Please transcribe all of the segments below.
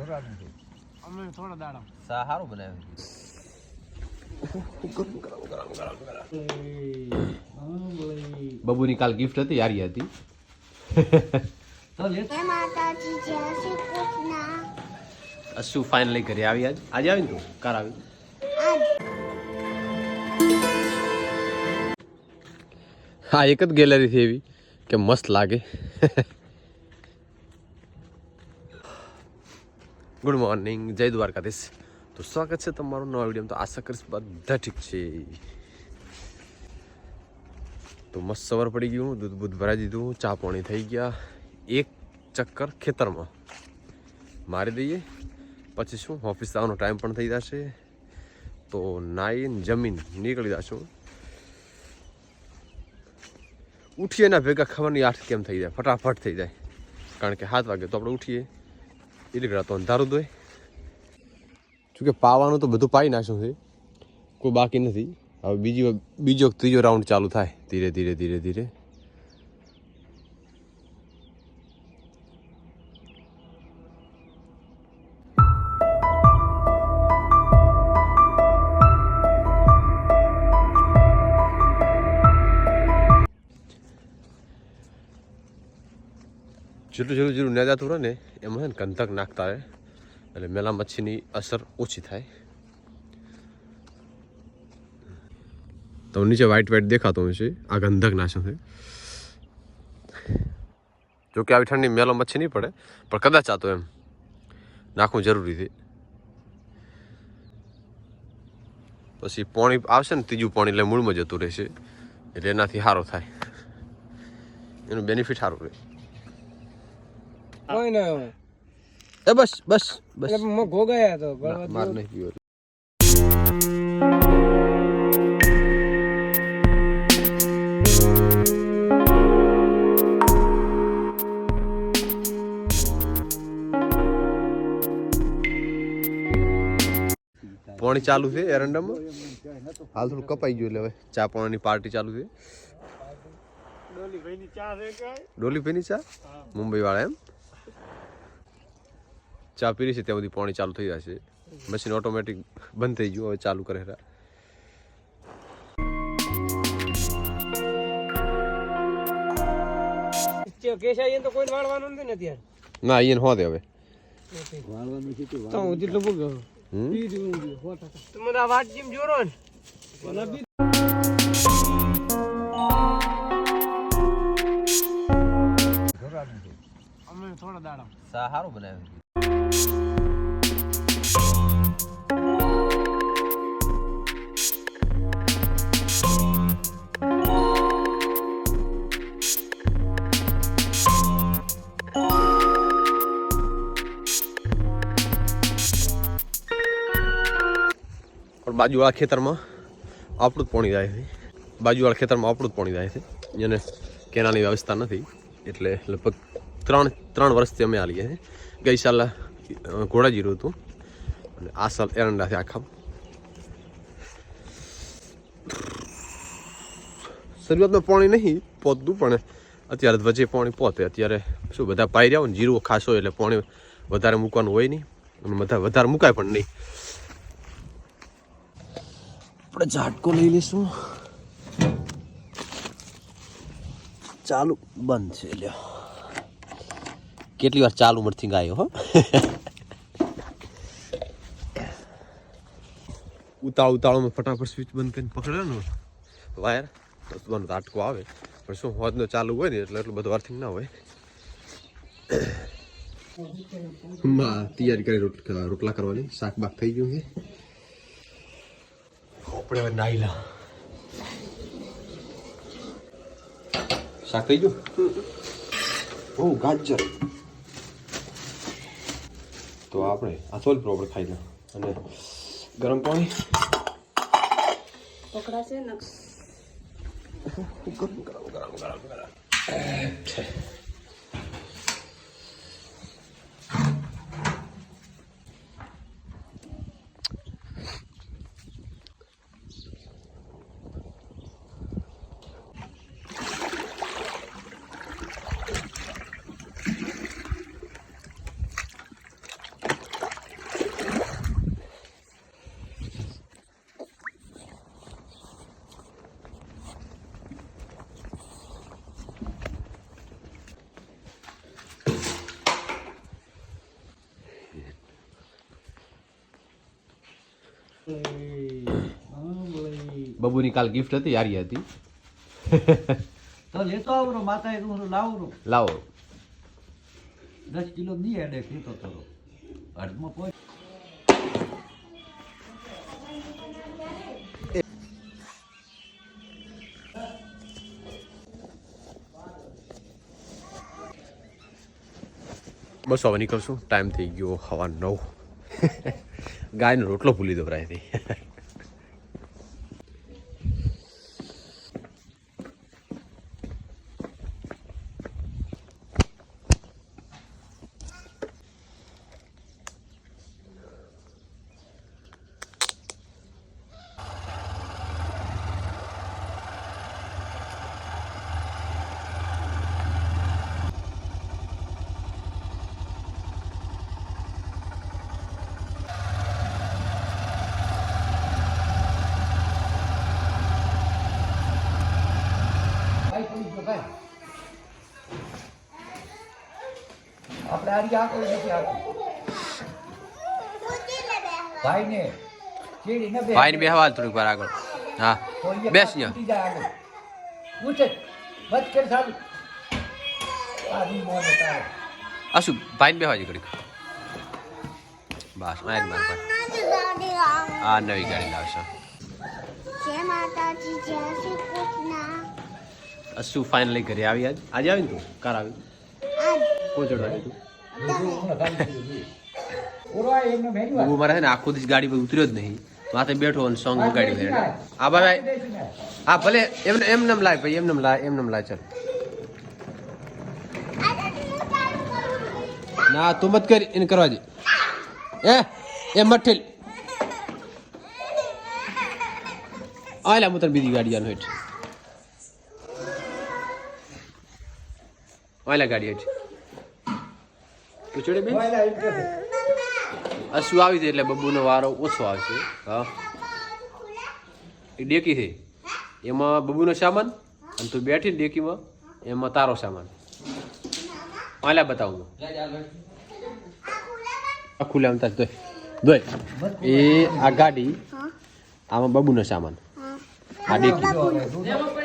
અમે થોડા દાડા. સા સારું બનાવ્યું? બબુની કાલ ગિફ્ટ હતી યારી હતી. શું માતાજી જય શ્રી કૃષ્ણ. અસુ ફાઇનલી ઘરે આવી આજ? આજે આવી ને તું? કાર આવી? હા એક જ ગેલેરી છે એવી કે મસ્ત લાગે. ગુડ મોર્નિંગ જય દ્વારકાધીશ. તો સ્વાગત છે તમારું નવા વીડિયો તો આશા કરીશ બધા ઠીક છે. તો મસ્ત સવાર પડી ગયું. દૂધ બૂધ ભરાઈ દીધું. ચા પાણી થઈ ગયા. એક ચક્કર ખેતરમાં. મારી દઈએ. પછી શું? ઓફિસ આવવાનો ટાઈમ પણ થઈ જશે. તો નાઈને જમીન નીકળી જશું. ઉઠીએ ના ભેગા ખબર નહીં આઠ કેમ થઈ જાય? ફટાફટ થઈ જાય. કારણ કે સાત વાગે તો આપણે ઉઠીએ. એટલે તો અંધારું દોય જોકે પાવાનું તો બધું પાઈ નાખ્યું છે. કોઈ બાકી નથી. હવે બીજી બીજો ત્રીજો રાઉન્ડ ચાલુ થાય. ધીરે ધીરે ધીરે ધીરે. જેટલું જેટલું જેટલું ન્યા જતું રહે ને, એમાં ને કંધક નાખતા રહે એટલે મેલા મચ્છીની અસર ઓછી થાય. તો નીચે વ્હાઈટ વ્હાઈટ દેખાતો હોય છે. આ ગંધક નાશક છે. જો કે આવી ઠંડી મેલો મચ્છી નહીં પડે, પણ કદાચ આતો એમ નાખવું જરૂરી છે. પછી પાણી આવશે ને, ત્રીજું પાણી એટલે મૂળમાં જતું રહેશે. એટલે એનાથી સારો થાય. એનું બેનિફિટ સારું રહે. કોઈ ના હોય. એ બસ બસ બસ. મો ગોગાયા તો માર નહીં પીવો. પાણી ચાલુ છે એરંડામાં? હાલ થોડું કપાઈ ગયું એટલે હવે ચા પાણીની પાર્ટી ચાલુ છે. ડોલી ભાઈની ચા છે કે? ડોલી પીની ચા? મુંબઈ વાળા એમ? ચા પીરી છે ત્યાં સુધી પાણી ચાલુ થઈ જશે. મશીન ઓટોમેટિક બંધ થઈ ગયું હવે ચાલુ કરે છે. કેશાઈ કોઈ વાળવાનું નથી ને અહીંયા હો હવે. તો હું જેટલું ભૂગ્યો તમે આ વાત જેમ જોરો ને. અમે થોડા દાડા સારું બનાવ્યું. બાજુવાળા ખેતરમાં આપણું જ પાણી જાય છે. બાજુવાળા ખેતરમાં આપણું જ પાણી જાય છે. જેને કેનાલની વ્યવસ્થા નથી. એટલે લગભગ ત્રણ ત્રણ વર્ષથી અમે આલીએ છીએ. ગઈ સાલ ઘોડા જીરું હતું. અને આસલ સાલ, એરંડાથી આખા શરૂઆતમાં પાણી નહીં પહોંચતું પણ અત્યારે વચ્ચે પાણી પહોંચે અત્યારે શું બધા પાઈ રહ્યા હોય ને, જીરું ખાસ હોય એટલે પાણી વધારે મૂકવાનું હોય નહીં. અને બધા વધારે મુકાય પણ નહીં. આપણે ઝાટકો લઈ લઈશું. ચાલુ બંધ છે લ્યો. કેટલી વાર ચાલુ મળતી ગાયો, હો? ઉતાળ ઉતાળોમાં ફટાફટ સ્વિચ બંધ કરીને પકડેલો. વાયર તો બંધ ઝાટકો આવે. પણ શું હોદનો ચાલુ હોય ને એટલે એટલું બધું અર્થિંગ ના હોય. માં તૈયારી કરી રોટલા કરવાની. શાક બાક થઈ ગયું છે. આપણે હવે નાઈલા શાક થઈ ગયું? ઓ ગાજર. તો આપણે આ સોલ પ્રોપર ખાઈ લો અને ગરમ પાણી. પકડાશે ગરમ ગરમ ગરમ ગરમ ગરમ. બબુની કાલ ગિફ્ટ હતી યારી હતી. તો લેતો આવરો માતા એ હું લાવરો. લાવો. દસ કિલો દી એડે કીધો તો અડધમાં પહોંચ બસ હવે નીકળશું. ટાઈમ થઈ ગયો હવા નવ. ગાયનો રોટલો ભૂલી દો પ્રાયથી. આપણે આરી આખો નથી આખો ભાઈ ને ચીડી ને બે ભાઈને બે હવાલ થોડીક વાર આગળ. હા બેસ અહીંયા. ઉઠે બસ કર સારું. આ રી મોને તારે અશુ ભાઈને બે હવાજી ઘડીક. બસ મારી માર ભાઈ. આ નવી ગાડી લાવશો. જય માતાજી જય શ્રી કૃષ્ણ. અસુ ફાઇનલી ઘરે આવી આજ? આજે આવી ને તું? કાર આવી? મેન્યુ બબુ મારે છે ને આખો દિવસ ગાડી પર ઉતર્યો જ નહીં. માથે બેઠો અને સોંગ વગાડી દે આ ભાઈ હા ભલે એમને એમ નમ લાય ભાઈ એમ નમ લાય એમ નમ લાય, ચાલ. ના, તું મત કરી, એને કરવા દે. એ એ મઠેલ. આયલા મુતર બીજી ગાડી આનો હેઠ આયલા ગાડી હેઠ ચડે અસુ આવી જાય એટલે બબુનો વારો ઓછો આવશે. હા. એ ડેકી છે. એમાં બબુનો સામાન અને તું બેઠી ડેકીમાં એમાં તારો સામાન. આલા બતાવું આ ખુલે આમ તાર દોય દોય એ આ ગાડી આમાં બબુનો સામાન. આ ડેકી.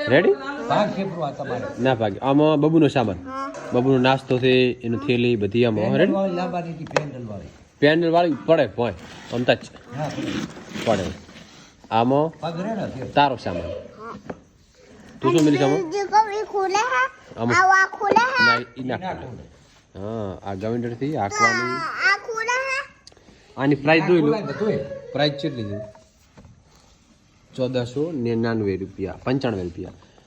રેડી ભાગ છે પૂરો તમારે. ના ભાગ. આમાં બબુનો સામાન. બબુનો નાસ્તો છે એનું થેલી બધી આમાં રેડ? પેન્ડલ વાળી પેન્ડલ વાળી પડે હોય અમતા જ પડે. આમાં તારો સામાન. તું શું મિલી સામાન? આમાં ખોલે હા. હા આ ગવેન્ડરથી આકવાની આ ખોલે આની પ્રાઇસ જોઈ લો. પ્રાઇસ કેટલી છે? ચૌદસો નેનાનવે રૂપિયા પંચાણવે રૂપિયા.